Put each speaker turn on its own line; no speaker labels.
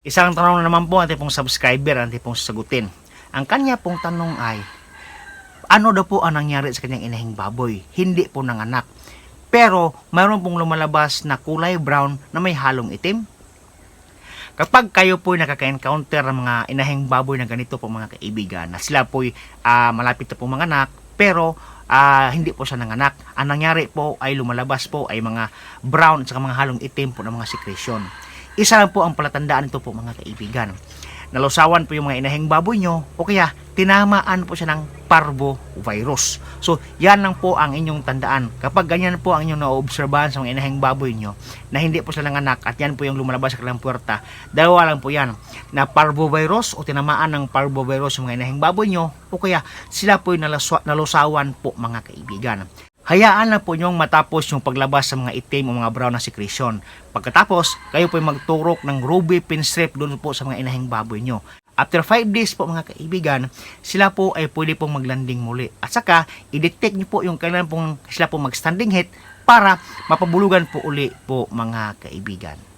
Isang tanong na naman po ang pong subscriber ang pong sagutin. Ang kanya pong tanong ay, ano daw po ang nangyari sa kanyang inahing baboy? Hindi po nanganak. Pero mayroon pong lumalabas na kulay brown na may halong itim. Kapag kayo po nakaka-encounter ng mga inahing baboy na ganito po mga kaibigan, na sila po malapit na po manganak, pero ah, hindi po siya nanganak. Ang nangyari po ay lumalabas po ay mga brown at mga halong itim po ng mga secretion. Isa lang po ang palatandaan nito po mga kaibigan. Nalusawan po yung mga inahing baboy nyo o kaya tinamaan po siya ng parvovirus. So, yan lang po ang inyong tandaan. Kapag ganyan po ang inyong naobserbahan sa mga inahing baboy nyo na hindi po sila nanganak at yan po yung lumalabas sa kanilang puwerta, dalawa lang po yan na parvovirus o tinamaan ng parvovirus yung mga inahing baboy nyo o kaya sila po yung nalusawan po mga kaibigan. Hayaan na po nyong matapos yung paglabas sa mga itim o mga brown na secretion. Pagkatapos, kayo po magturok ng ruby pin strip doon po sa mga inahing baboy nyo. After 5 days po mga kaibigan, sila po ay pwede pong maglanding muli. At saka, i-detect nyo po yung kailan pong sila po mag-standing head para mapabulugan po uli po mga kaibigan.